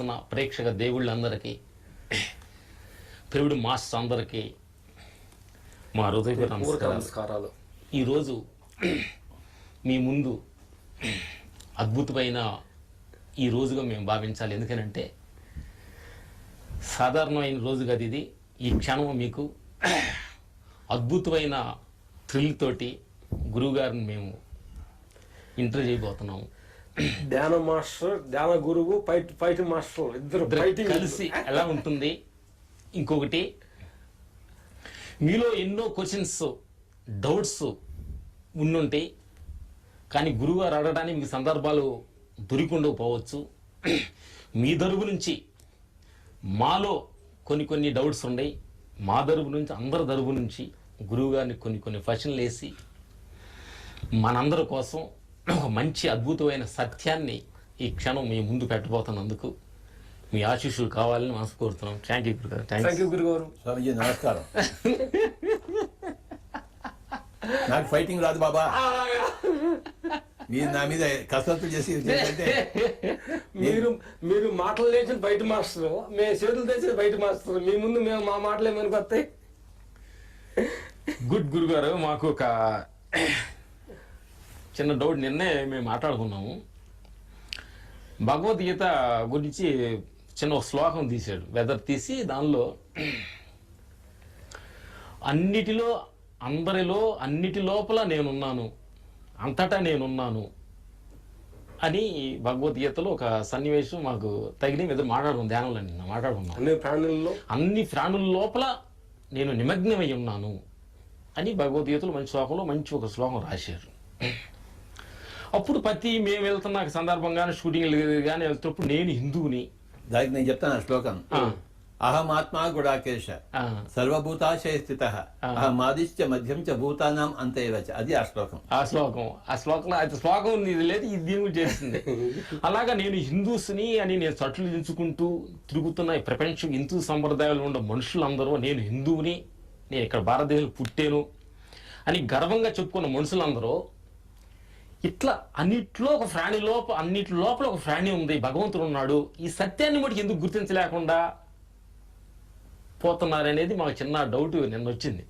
వీక్షిస్తున్న ప్రేక్షక దేవుళ్ళందరికీ ప్రివుడి మాస్టర్ అందరికీ మా నమస్కారాలు. నమస్కారాలు. ఈరోజు మీ ముందు అద్భుతమైన ఈ రోజుగా మేము భావించాలి. ఎందుకనంటే సాధారణమైన రోజు కాదు ఇది. ఈ క్షణం మీకు అద్భుతమైన థ్రిల్ తోటి గురువుగారిని మేము ఇంటర్ చేయబోతున్నాము ధ్యాన మాస్టర్ ధ్యాన గురువు ఫైట్ ఫైట్ మాస్టర్ ఇద్దరు ఫైటింగ్ కలిసి ఎలా ఉంటుంది? ఇంకొకటి మీలో ఎన్నో క్వశ్చన్స్ డౌట్స్ ఉండుంటాయి కానీ గురువుగారు అడగడానికి మీకు సందర్భాలు దొరికి ఉండకపోవచ్చు మీ దరువు నుంచి మాలో కొన్ని కొన్ని డౌట్స్ ఉన్నాయి మా దరువు నుంచి అందరి దరువు నుంచి గురువుగారిని కొన్ని కొన్ని ప్రశ్నలు వేసి మనందరి కోసం ఒక మంచి అద్భుతమైన సత్యాన్ని ఈ క్షణం మీ ముందు పెట్టబోతున్నందుకు మీ ఆశీస్సులు కావాలని మనసు కోరుతున్నాం థ్యాంక్ యూ గురుగారు థ్యాంక్ యూ గురుగారు స్వామిజీ నమస్కారం. నాకు ఫైటింగ్ రాదు బాబా. మీరు నా మీద కసరత్తు చేసి మీరు మీరు మాటలు లేచిన బయట మాస్టర్. మేము చేతులు తెచ్చేది బయట మాస్టర్. మీ ముందు మేము మా మాటలు ఏమని గుడ్ గురుగారు మాకు ఒక చిన్న డౌట్ నిన్నే మేము మాట్లాడుకున్నాము. భగవద్గీత గురించి చిన్న ఒక శ్లోకం తీశాడు. వెదర్ తీసి దానిలో అన్నిటిలో అందరిలో అన్నిటి లోపల నేనున్నాను. అంతటా నేనున్నాను అని భగవద్గీతలో ఒక సన్నివేశం మాకు తగిన మీద మాట్లాడుకున్నాం ధ్యానంలో నిన్న మాట్లాడుకున్నాం. అన్ని ప్రాణుల్లో? అన్ని ప్రాణుల లోపల నేను నిమగ్నమై ఉన్నాను అని భగవద్గీతలో మంచి శ్లోకంలో మంచి ఒక శ్లోకం రాశారు. అప్పుడు ప్రతి మేము వెళ్తున్న సందర్భంగానే షూటింగ్ కానీ వెళ్తున్నప్పుడు నేను హిందువుని. దానికి నేను చెప్తాను ఆ శ్లోకం. ఆ, అహం ఆత్మా గుడాకేశ సర్వభూతాశయ స్థిత అహం ఆదిశ్చ మధ్యం చ భూతానాం అంతేవచ అది ఆ శ్లోకం. ఆ శ్లోకం. ఆ శ్లోకంలో అది శ్లోకం ఇది లేదు ఇది దీని గురించి చేస్తుంది. అలాగా నేను హిందూస్ని అని నేను చట్లు దించుకుంటూ తిరుగుతున్న ఈ ప్రపంచం హిందూ సంప్రదాయాలు ఉన్న మనుషులందరూ నేను హిందువుని నేను ఇక్కడ భారతదేశంలో పుట్టాను అని గర్వంగా చెప్పుకున్న మనుషులందరూ ఇట్లా అన్నిట్లో ఒక ప్రాణి లోప అన్నిటి లోపల ఒక ప్రాణి ఉంది. భగవంతుడు ఉన్నాడు. ఈ సత్యాన్ని మటుకు ఎందుకు గుర్తించలేకుండా పోతున్నారనేది మాకు చిన్న డౌట్ నిన్న వచ్చింది.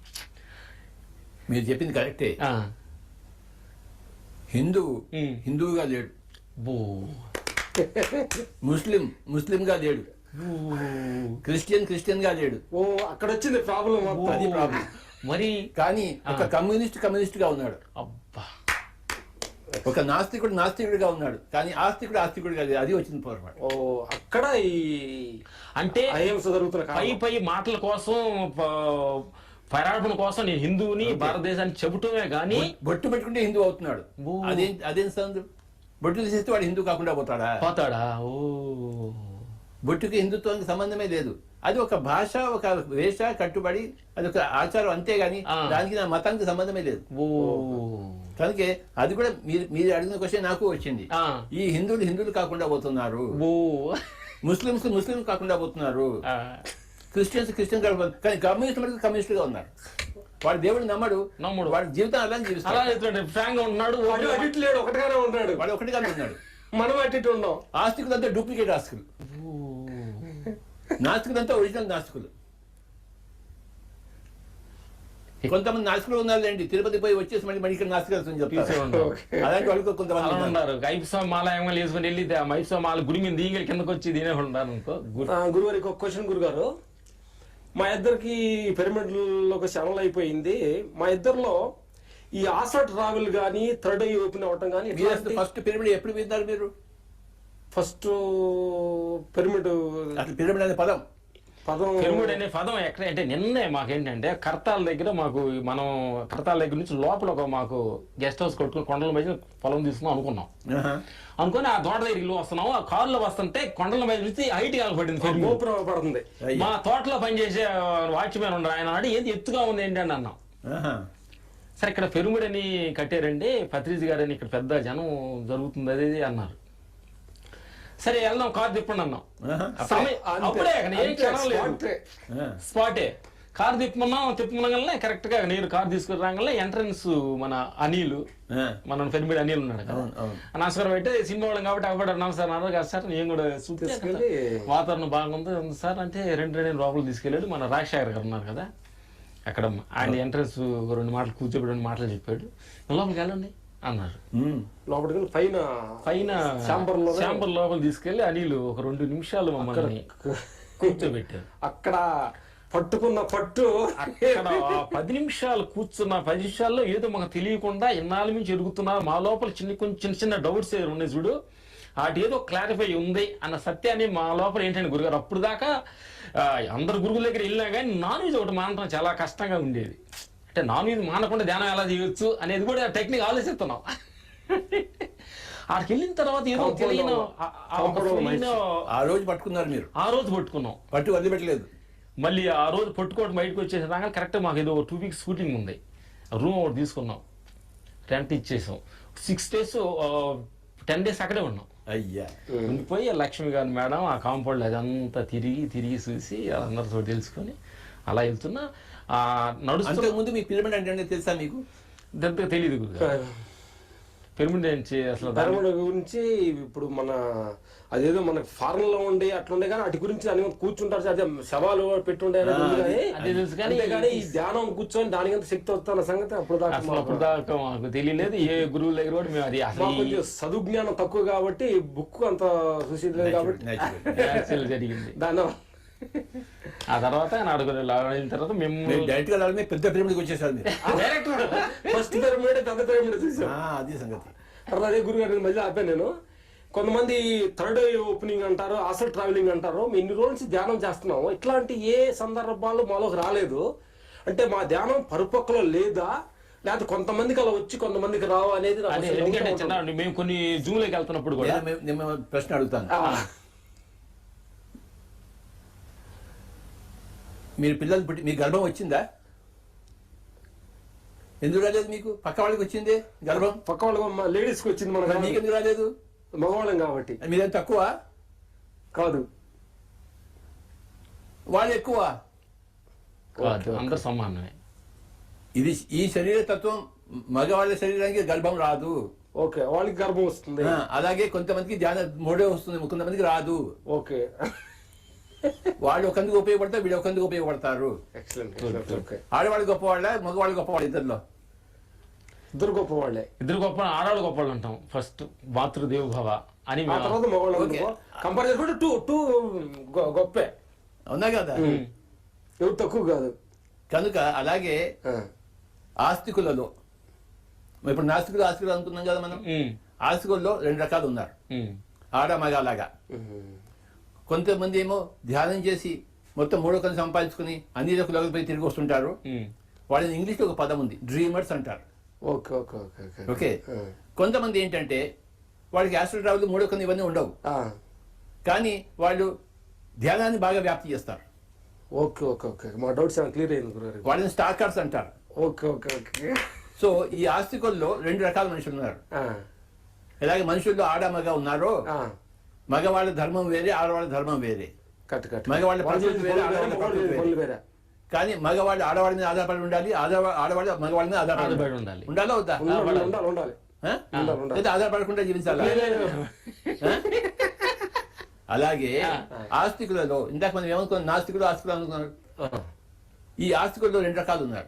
మీరు చెప్పింది కరెక్టే. ఉమ్. హిందువుగా లేడు. ముస్లిం ముస్లింగా లేడు. క్రిస్టియన్ క్రిస్టియన్గా లేడు. ఓ అక్కడ వచ్చింది ప్రాబ్లం అది ప్రాబ్లం. మరి కానీ ఒక కమ్యూనిస్ట్ కమ్యూనిస్ట్గా ఉన్నాడు. అబ్బా. ఒక నాస్తికుడు నాస్తికుడిగా ఉన్నాడు. కానీ ఆస్తికుడు ఆస్తికుడిగా లేదు. అది వచ్చింది పొరపాటు. ఓ అక్కడ ఈ అంటే అహింస జరుగుతున్న పై. పై మాటల కోసం ప- కోసం నేను హిందువుని భారతదేశాన్ని చెబుతమే గాని బొట్టు పెట్టుకుంటే హిందూ అవుతున్నాడు. ఓ. అదేం అదేం సందు బొట్టు తీసేస్తే వాడు హిందూ కాకుండా పోతాడా? పోతాడా? ఓ. బొట్టుకి హిందుత్వానికి సంబంధమే లేదు. అది ఒక భాష ఒక వేష కట్టుబడి అది ఒక ఆచారం అంతేగాని ఆ. దానికి నా మతానికి సంబంధమే లేదు. ఓ. కనుక అది కూడా మీరు మీరు అడిగిన క్వశ్చన్ నాకు వచ్చింది. ఆ. ఈ హిందువులు హిందువులు కాకుండా పోతున్నారు. ఓ. ముస్లింస్ ముస్లింస్ కాకుండా పోతున్నారు. ఆ, క్రిస్టియన్స్ క్రిస్టియన్ కాకుండా కానీ కమ్యూనిస్ట్ మటుకు కమ్యూనిస్టుగా ఉన్నారు. వాడు దేవుడు నమ్మడు. నమ్మడు. వాడి జీవితం అలా జీవిస్తాడు. ఫ్రాంక్గా ఉన్నాడు లేడు ఒకటిగానే ఉన్నాడు. వాడు ఒకటిగానే ఉన్నాడు. మనం అటు ఇటు ఉన్నాం. ఆస్తికులంతా డూప్లికేట్ ఆస్తికులు. నాస్తికులంతా ఒరిజినల్ నాస్తికులు. కొంతమంది నాస్తికులు ఉన్నారులేండి. తిరుపతి పోయి వచ్చేసి మళ్ళీ మళ్ళీ ఇక్కడ చెప్తారు. ఉండవు. అలాంటి వాళ్ళు కొంతమంది ఉన్నారు. ఐప్సా మాల ఏమో వేసుకొని వెళ్ళి మైప్సా మాల గుడి మీద దీగలి కిందకు వచ్చి తినే ఉన్నారు అనుకో గురుగారు ఇంకొక క్వశ్చన్ గురుగారు. మా ఇద్దరికి పిరమిడ్లో ఒక ఛానల్ అయిపోయింది. మా ఇద్దరిలో ఈ ఆసట్ రావెల్ గానీ థర్డ్ ఐ ఓపెన్ అవ్వటం కానీ ఫస్ట్ పిరమిడ్ ఎప్పుడు విన్నారు మీరు? ఫస్ట్ పిరమిడ్ పిరమిడ్ అనే పదం. పదం పిరమిడ్ అనే పదం ఎక్కడ అంటే నిన్నే మాకేంటంటే కర్తాల దగ్గర మాకు మనం కర్తాల దగ్గర నుంచి లోపల ఒక మాకు గెస్ట్ హౌస్ కొట్టుకుని కొండల మధ్య పొలం తీసుకున్నాం అనుకున్నాం. అనుకుని ఆ తోట దగ్గరికి ఇల్లు వస్తున్నాము ఆ కారులో వస్తుంటే కొండల మీద నుంచి హైట్ పడింది పిరమిడ్. గోపురం పడుతుంది. మా తోటలో పనిచేసే వాచ్మెన్ ఉండరు ఆయన అన్నాడు ఏంది ఎత్తుగా ఉంది ఏంటి అని అన్నాం. సరే ఇక్కడ పిరమిడ్ అని కట్టారండి పత్రిజ్ గారు అని ఇక్కడ పెద్ద జనం జరుగుతుంది అది అన్నారు సరే వెళ్దాం కారు తిప్పండి అన్నాం. అప్పుడే ఏం క్షణం. స్పాటే. కారు తిప్పమన్నాం తిప్పమనగానే కరెక్ట్గా నేను కారు తీసుకుని రాగానే ఎంట్రన్స్ మన అనిల్ మన పెరిమిడి అనిల్ ఉన్నాడు కదా. నమస్కారం అయితే సినిమా వాళ్ళం కాబట్టి అవ్వడం నమస్కారం అన్నారు కదా సార్ నేను కూడా తీసుకెళ్ళి వాతావరణం బాగుంది సార్ అంటే రెండు రెండు లోపల తీసుకెళ్ళాడు. మన రాజశేఖర్ గారు ఉన్నారు కదా అక్కడ ఆయన ఎంట్రన్స్ రెండు మాటలు కూర్చోబెట్టి రెండు మాటలు చెప్పాడు. లోపలికి వెళ్ళండి. అన్నారు. లోపలికి పైన పైన లో- శాంబర్ లోపల తీసుకెళ్ళి అనిల్ ఒక రెండు నిమిషాలు మమ్మల్ని కూర్చోబెట్టారు. అక్కడ పట్టుకున్న పట్టు అక్కడ పది నిమిషాలు కూర్చున్న పది నిమిషాల్లో ఏదో మాకు తెలియకుండా ఇన్నాళ్ళ నుంచి ఎరుగుతున్నారు. మా లోపల చిన్న కొంచెం చిన్న చిన్న డౌట్స్ ఉన్నాయి చూడు. వాటి ఏదో క్లారిఫై ఉంది అన్న సత్యాన్ని మా లోపల ఏంటంటే గురుగారు అప్పుడు దాకా అందరు గురువుల దగ్గర వెళ్ళినా కానీ నాన్ వెజ్ ఒకటి మానటం చాలా కష్టంగా ఉండేది. అంటే నాన్ వెజ్ మానకుండా ధ్యానం ఎలా చేయొచ్చు అనేది కూడా టెక్నిక్ ఆలోచిస్తున్నాం. ఆడికి వెళ్ళిన తర్వాత ఏదో తెలియని ఆ- రోజు పట్టుకున్నారు మీరు. ఆ రోజు పట్టుకున్నాం. పట్టు వదిలిపెట్టలేదు మళ్ళీ ఆ రోజు పట్టుకోవడం బయటకు వచ్చేసి రాగా కరెక్ట్ మాకు ఏదో టూ వీక్స్ షూటింగ్ ఉంది. రూమ్ ఒకటి తీసుకున్నాం. రెంట్ ఇచ్చేసాం. సిక్స్ డేస్ టెన్ డేస్ అక్కడే ఉన్నాం. అయ్యా. ఉండిపోయి ఆ లక్ష్మి గారి మేడం ఆ కాంపౌండ్ అదంతా తిరిగి తిరిగి చూసి అందరితో తెలుసుకొని అలా వెళ్తున్నా. నడుస్తూ ముందు మీ పిరమిడ్ అంటే తెలుసా మీకు? దగ్గర తెలియదు పిరమిడ్ ఏంటి అసలు పిరమిడ్ గురించి ఇప్పుడు మన అదేదో మన ఫారెన్లో ఉండే అట్లుండే కానీ వాటి గురించి అని కూర్చుంటారు. అదే శవాలు పెట్టుండే కానీ ఈ ధ్యానం కూర్చొని దానికంత శక్తి వస్తున్న సంగతి అప్పుడు దాకా అప్పుడు దాకా మాకు తెలియలేదు. ఏ గురువుల దగ్గర కూడా మేము అది కొంచెం చదువుజ్ఞానం తక్కువ కాబట్టి బుక్ అంత చూసి లేదు కాబట్టి జరిగింది. దాని ఆ తర్వాత నాడుగు అయిన తర్వాత మేము డైరెక్ట్గా రావడమే పెద్ద పిరమిడ్కి డైరెక్టర్ ఫస్ట్ పిరమిడ్ పెద్ద పిరమిడ్ అది సంగతి. తర్వాత అదే గురుగారు మధ్య ఆపాను నేను. కొంతమంది థర్డ్ ఐ ఓపెనింగ్ అంటారు అసలు ట్రావెలింగ్ అంటారు మేము ఇన్ని రోజుల నుంచి ధ్యానం చేస్తున్నాము ఇట్లాంటి ఏ సందర్భాలు మాలోకి రాలేదు. అంటే మా ధ్యానం పరిపక్వలో లేదా? లేకపోతే కొంతమందికి అలా వచ్చి కొంతమందికి రావు అనేది ఎందుకంటే మేము కొన్ని జూమ్లోకి వెళ్తున్నప్పుడు కూడా ప్రశ్న అడుగుతాను. మీరు పిల్లలు పుట్టి మీ గర్భం వచ్చిందా? ఎందుకు రాలేదు మీకు? పక్క వాళ్ళకి వచ్చింది గర్భం? పక్క వాళ్ళు లేడీస్కి వచ్చింది మన మరి మీకెందుకు రాలేదు? మగవాళ్ళం కాబట్టి. మీరేం తక్కువ? కాదు. వాళ్ళు ఎక్కువ? కాదు, అందరు సమానమే. ఇది ఈ శరీర తత్వం మగవాళ్ళ శరీరానికి గర్భం రాదు. ఓకే వాళ్ళకి గర్భం వస్తుంది. అలాగే కొంతమందికి ధ్యాన మూడే వస్తుంది కొంతమందికి రాదు. ఓకే. వాళ్ళు ఒకందుకు ఉపయోగపడతారు వీళ్ళు ఒకందుకు ఉపయోగపడతారు. ఎక్సలెంట్ ఓకే ఆడవాళ్ళు గొప్పవాళ్ళ మగవాళ్ళు గొప్పవాళ్ళు ఇద్దరిలో? ఇద్దరు గొప్ప వాళ్ళే ఇద్దరు గొప్ప ఆడవాళ్ళు గొప్ప వాళ్ళు అంటాం ఫస్ట్ మాతృదేవ భవ అని. కంపేర్ చేసుకుంటే టూ టూ గొప్పే. అవునా కదా? ఎవరు తక్కువ కాదు. కనుక అలాగే ఆస్తికులలో ఇప్పుడు నాస్తికులు ఆస్తికులు అనుకున్నాం కదా మనం? ఉమ్, ఆస్తికుల్లో రెండు రకాలు ఉన్నారు. ఉమ్, ఆడ మగ అలాగా. కొంతమంది ఏమో ధ్యానం చేసి మొత్తం మూడో కళ్ళు సంపాదించుకుని అన్ని లోకి పోయి తిరిగి వస్తుంటారు. వాళ్ళని ఇంగ్లీష్లో ఒక పదం ఉంది డ్రీమర్స్ అంటారు. Okay okay okay okay. కొంతమంది ఏంటంటే వాళ్ళకి యాస్ట్రల్ ట్రావెల్ మూడో కన్ను ఇవన్నీ ఉండవు. ఆ, కానీ వాళ్ళు ధ్యానాన్ని బాగా వ్యాప్తి చేస్తారు. Okay okay okay. మా డౌట్స్ క్లియర్ అయింది వాళ్ళని స్టాకర్స్ అంటారు. Okay okay okay. సో ఈ ఆస్తికుల్లో రెండు రకాల మనుషులు ఉన్నారు. ఆ, ఎలాగే మనుషుల్లో ఆడ మగ ఉన్నారో ఆ, మగవాళ్ళ ధర్మం వేరే ఆడవాళ్ళ ధర్మం వేరే. Cut cut. మగవాళ్ళ వాళ్ళు ప్రకృతి వేరే, ఆడవాళ్ళ వేరే. పనులు వేరే. కానీ మగవాళ్ళు ఆడవాళ్ళ మీద ఆధారపడి ఉండాలి ఆడవా- ఆడవాళ్ళు మగవాళ్ళ మీద ఆధారపడి ఉండాలి. ఉండాలి. వద్దా? ఉండాలి. లేదా ఆధారపడకుండా జీవించాలా? అలాగే ఆస్తికులలో ఇందాక మనం ఏమనుకున్నాం నాస్తికులు ఆస్తికులు అనుకున్నారు? ఈ ఆస్తికుల్లో రెండు రకాలు ఉన్నారు.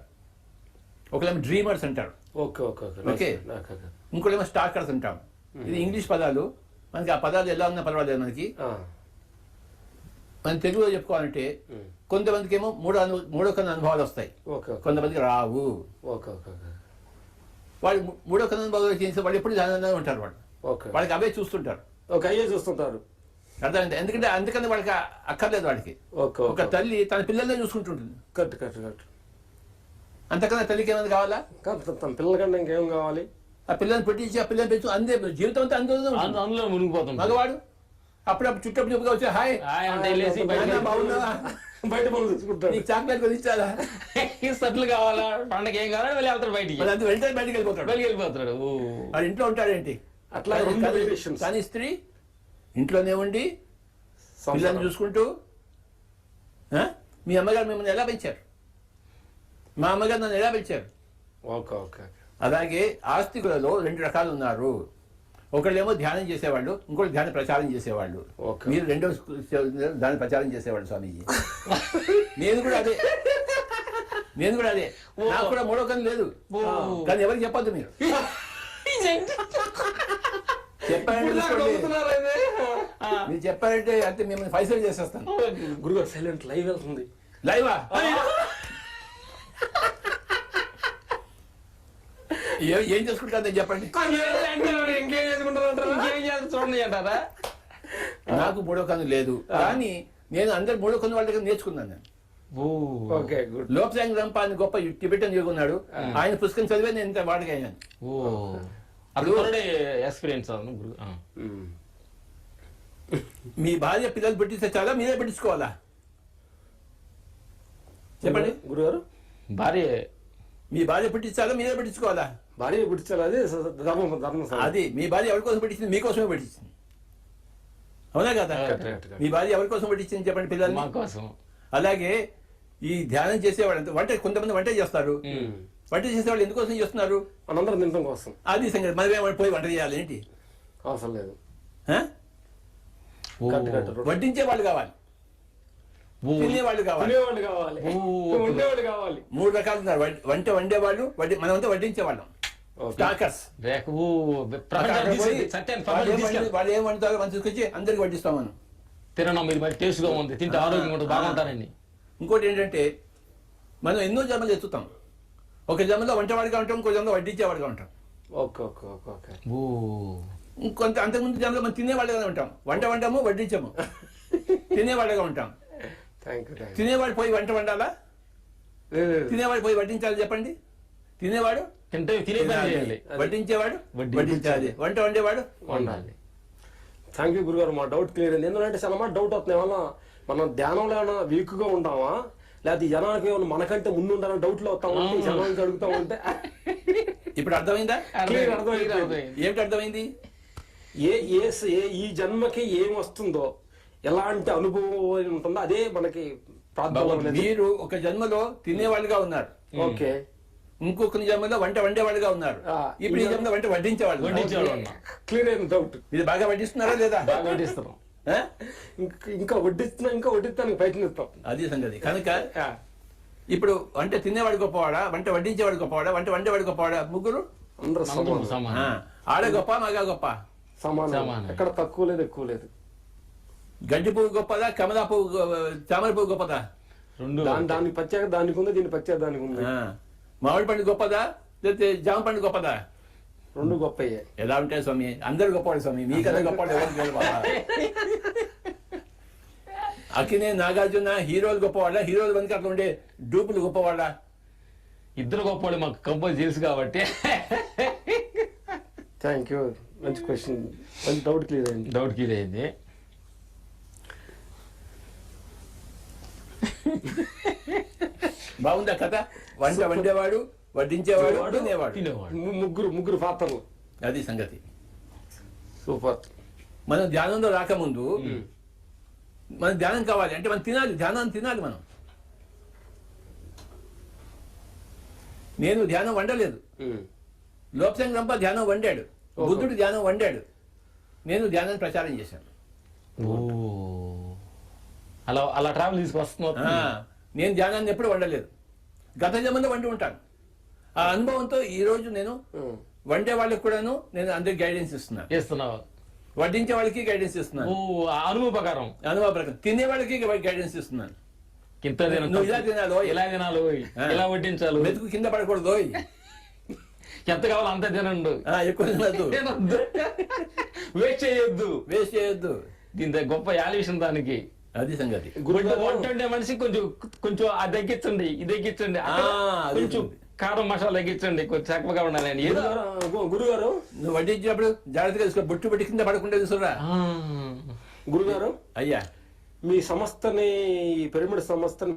ఒకళ్ళేమో డ్రీమర్స్ అంటారు. Okay okay okay. Okay. Okay okay ఇంకోటేమో స్టాకర్స్ అంటాం. ఇది ఇంగ్లీష్ పదాలు. మనకి ఆ పదాలు ఎలా ఉన్నా పర్వాలేదు మనకి. మనం తెలుగులో చెప్పుకోవాలంటే కొంతమందికి ఏమో మూడో అను మూడో కన్ను అనుభవాలు వస్తాయి. కొంతమందికి రావు. Okay okay okay. వాళ్ళు మూడో కన్ను అనుభవాలు చేసే వాళ్ళు ఎప్పుడు ఆనందంగా ఉంటారు వాళ్ళు. ఓకే. వాళ్ళకి అవే చూస్తుంటారు. ఓకే అయ్యే చూస్తుంటారు. అర్థమైంది? ఎందుకంటే అందుకని వాళ్ళకి అక్కర్లేదు వాళ్ళకి. ఓకే ఒక తల్లి తన పిల్లల్నే చూసుకుంటుంటుంది. కట్ కట్ కట్ అంతకన్నా తల్లికి ఏమైనా కావాలా? తన- పిల్లల కంటే ఇంకేం కావాలి? ఆ పిల్లల్ని పెట్టించి ఆ పిల్లల్ని పెంచు అందే జీవితం అంతా అందులో అందు- అందులో మునిగిపోతాం మగవాడు అప్పుడప్పుడు చుట్టప్పుడు చెప్పుగా వచ్చి హాయ్. బయట బాగున్నావా? నీకు చాక్లెట్ కొని ఇచ్చారా? సట్లు కావాలా? పండగ ఏం కావాలా? వెళ్ళి వెళ్తాడు బయటికి. వెంటనే బయటికి వెళ్ళిపోతాడు. వెళ్ళి వెళ్ళిపోతాడు. వాడు ఇంట్లో ఉంటాడేంటి? అట్లా కానీ- స్త్రీ ఇంట్లోనే ఉండి పిల్లల్ని. చూసుకుంటూ? మీ అమ్మగారు మిమ్మల్ని ఎలా పెంచారు? మా అమ్మగారు నన్ను ఎలా పెంచారు? Okay okay. అలాగే ఆస్తికులలో రెండు రకాలు ఉన్నారు. ఒకళ్ళేమో ధ్యానం చేసేవాళ్ళు ఇంకోటి ధ్యాన ప్రచారం చేసేవాళ్ళు. మీరు రెండో దాని ప్రచారం చేసేవాళ్ళు స్వామీజీ. నేను కూడా అదే. నేను కూడా అదే. నాకు కూడా మూడో కన్ను లేదు. కానీ ఎవరికి చెప్పొద్దు మీరు. చెప్పారంటే? మీరు చెప్పారంటే అంటే మిమ్మల్ని పైసలు చేసేస్తాను. గురుగారు సైలెంట్ లైవ్ వెళ్తుంది. లైవా? ఏ- ఏం చేసుకుంటారని చెప్పండి. ఇంకేం చూడండి అంటారా? నాకు మూడో కన్ను లేదు. కానీ నేను అందరు మూడో కన్ను వాళ్ళ దగ్గర నేర్చుకున్నాను నేను. ఓ. Okay good. రంప అని గొప్ప టిబెటన్ ఉన్నాడు ఆయన పుస్తకం చదివే నేను ఇంత వాడికయ్యాను ఓ. అది ఆల్రెడీ ఎక్స్పీరియన్స్ అవును గురు ఆ. మీ భార్య పిల్లలు పెట్టిస్తే చాలా మీరే పెట్టించుకోవాలా? చెప్పండి. గురుగారు? భార్య. మీ భార్య పెట్టించాలా మీరే పెట్టించుకోవాలా? భార్య గుడిచాలి అది ధర్మం ధర్మం సార్. అది మీ భార్య ఎవరి కోసం పెట్టించింది? మీకోసమే పెట్టించింది. అవునా కదా. మీ భార్య ఎవరి కోసం పెట్టించింది చెప్పండి మా పిల్లల్ని కోసం. అలాగే ఈ ధ్యానం చేసేవాడు అంతా- వంట కొంతమంది వంట చేస్తారు. వంట చేసేవాళ్ళు ఎందుకోసం చేస్తున్నారు? మనందరం తినడం కోసం. అది సంగతి. మనమే పోయి వంట చేయాలి ఏంటి? అవసరం లేదు. వడ్డించే వాళ్ళు కావాలి. తినేవాళ్ళు కావాలి. కావాలి. ఓ. ఉండేవాళ్ళు కావాలి. మూడు రకాలు ఉన్నారు. వడ్- వంట వండేవాళ్ళు వడ్డి మనమంతా వడ్డించే తీసుకెళ్ళి వాళ్ళు ఏం వండుతారో మనం తీసుకొచ్చి అందరికి వడ్డిస్తాం మనం. తినడం మీరు మరి టేస్ట్గా ఉంది. తింటే ఆరోగ్యంగా ఉంటుంది బాగుంటారండి. ఇంకోటి ఏంటంటే మనం ఎన్నో జన్మలు ఎత్తుతాం. ఒక జన్మలో వంటవాడిగా ఉంటాం ఇంకో జన్మలో వడ్డించేవాడిగా ఉంటాం. Okay okay okay okay. ఓ ఇంకొంత అంతకుముందు జన్మలో మనం తినేవాళ్ళగా ఉంటాం. వంట వంటాము వడ్డించము. తినేవాళ్ళగా ఉంటాం. తినేవాడు పోయి వంట వండాలా? తినేవాడు పోయి వడ్డించాలి చెప్పండి. తినేవాడు? తింటే తినే పని చేయాలి వడ్డించేవాడు? వడ్డించాలి. వడ్డించాలి. వంట వండేవాడు? వండాలి. థ్యాంక్ యూ గురుగారు. మా డౌట్ క్లియర్ అయింది. ఎందుకంటే చాలా మాట డౌట్ అవుతుంది ఏమన్నా మనం ధ్యానంలో ఏమైనా వీక్గా ఉంటామా? లేకపోతే జనానికి ఏమన్నా మనకంటే ముందు ఉండాలని డౌట్లో జనానికి అడుగుతా ఉంటే? ఇప్పుడు అర్థమైందా. ఏమిటి అర్థమైంది? ఏ ఏ ఈ జన్మకి ఏం వస్తుందో ఎలాంటి అనుభవం ఉంటుందో అదే మనకి. మీరు ఒక జన్మలో తినేవాళ్ళుగా ఉన్నారు. ఓకే. ఇంకొక జన్మలో వంట వండేవాళ్ళుగా ఉన్నారు. ఇప్పుడు జన్మలో వంట వడ్డించేవాళ్ళు. ఉన్నా. క్లియర్ అయింది డౌట్. మీరు బాగా వడ్డిస్తున్నారా లేదా? బాగా వడ్డిస్తున్నాం? ఇంకా ఇంకా వడ్డిస్తున్నా ఇంకా వడ్డిస్తానికి ప్రయత్నిస్తాం అది సంగతి. కనుక. ఇప్పుడు వంట తినేవాడు గొప్పవాడా? వంట వడ్డించేవాడు గొప్పవాడా? వంట వండేవాడు గొప్పవాడా? ముగ్గురు? ఆడ గొప్ప మగ గొప్ప? సమానం. సమానం. ఎక్కడ తక్కువ లేదు ఎక్కువ లేదు. గడ్డి పువ్వు గొప్పదా? కమలా పువ్వు తామర పువ్వు గొప్పదా? రెండు దాని దానికి ప్రత్యేక దానికి ఉంది దీని ప్రత్యేక దానికి ఉంది. ఆ, మామిడి పండు గొప్పదా? లేకపోతే జామ పండు గొప్పదా? రెండు గొప్పయ్యే ఎలా ఉంటాయి స్వామి? అందరు గొప్పవాడు స్వామి. మీకన్నా గొప్పవాడు ఎవరు. అక్కినే నాగార్జున హీరోలు గొప్పవాడా హీరోలు వెనక అట్లా ఉండే డూపులు గొప్పవాడా ఇద్దరు గొప్పవాళ్ళు మాకు కంపోజ్ తెలుసు కాబట్టి. థ్యాంక్ యూ మంచి క్వశ్చన్ మంచి డౌట్ క్లియర్ అయింది. డౌట్ క్లియర్ అయింది. బాగుందా కథ? వంట వండేవాడు వడ్డించేవాడు తినేవాడు ముగ్గురు ముగ్గురు పాత్రలు. అది సంగతి. సూపర్. మనం ధ్యానంలో రాకముందు మన ధ్యానం కావాలి. అంటే మనం తినాలి. ధ్యానాన్ని తినాలి మనం. నేను ధ్యానం వండలేదు. లోక్సంగ్ రంప ధ్యానం వండాడు. బుద్ధుడు ధ్యానం వండాడు. నేను ధ్యానాన్ని ప్రచారం చేశాను. ఓ. అలా అలా ట్రావెల్ తీసుకొస్తున్నా నేను ధ్యానాన్ని ఎప్పుడు వండలేదు. గత జన్మలో వండి ఉంటాను. ఆ అనుభవంతో ఈ రోజు నేను వండే వాళ్ళకి కూడాను నేను అందరికి గైడెన్స్ ఇస్తున్నాను చేస్తున్నావు? వడ్డించే వాళ్ళకి గైడెన్స్ ఇస్తున్నాను అనుభవ ప్రకారం. అనుభవ ప్రకారం. తినే వాళ్ళకి గైడెన్స్ ఇస్తున్నాను. తిన నువ్వు ఇలా తినాలి. ఇలా తినాలి. ఇలా వడ్డించాలి. మెతుకు కింద పడకూడదు. ఎంత కావాలో అంత తినండు. ఎక్కువ తినద్దు. వేస్ట్ చేయొద్దు. వేస్ట్ చేయొద్దు. దీంతో గొప్ప యాలిషన్ దానికి. అది సంగతి. వంట మనిషి కొంచెం కొంచెం అది తగ్గించండి ఇది తగ్గించండి అక్కడ ఆ, అది కొంచెం. కారం మసాలా తగ్గించండి కొంచెం చక్కగా ఉండాలని ఏదో గురుగారు నువ్వు వడ్డించినప్పుడు జాగ్రత్తగా తీసుకో బొట్టు పెట్టి కింద పడకుండా ఆ. గురుగారు అయ్యా. మీ సంస్థని పిరమిడ్ సంస్థని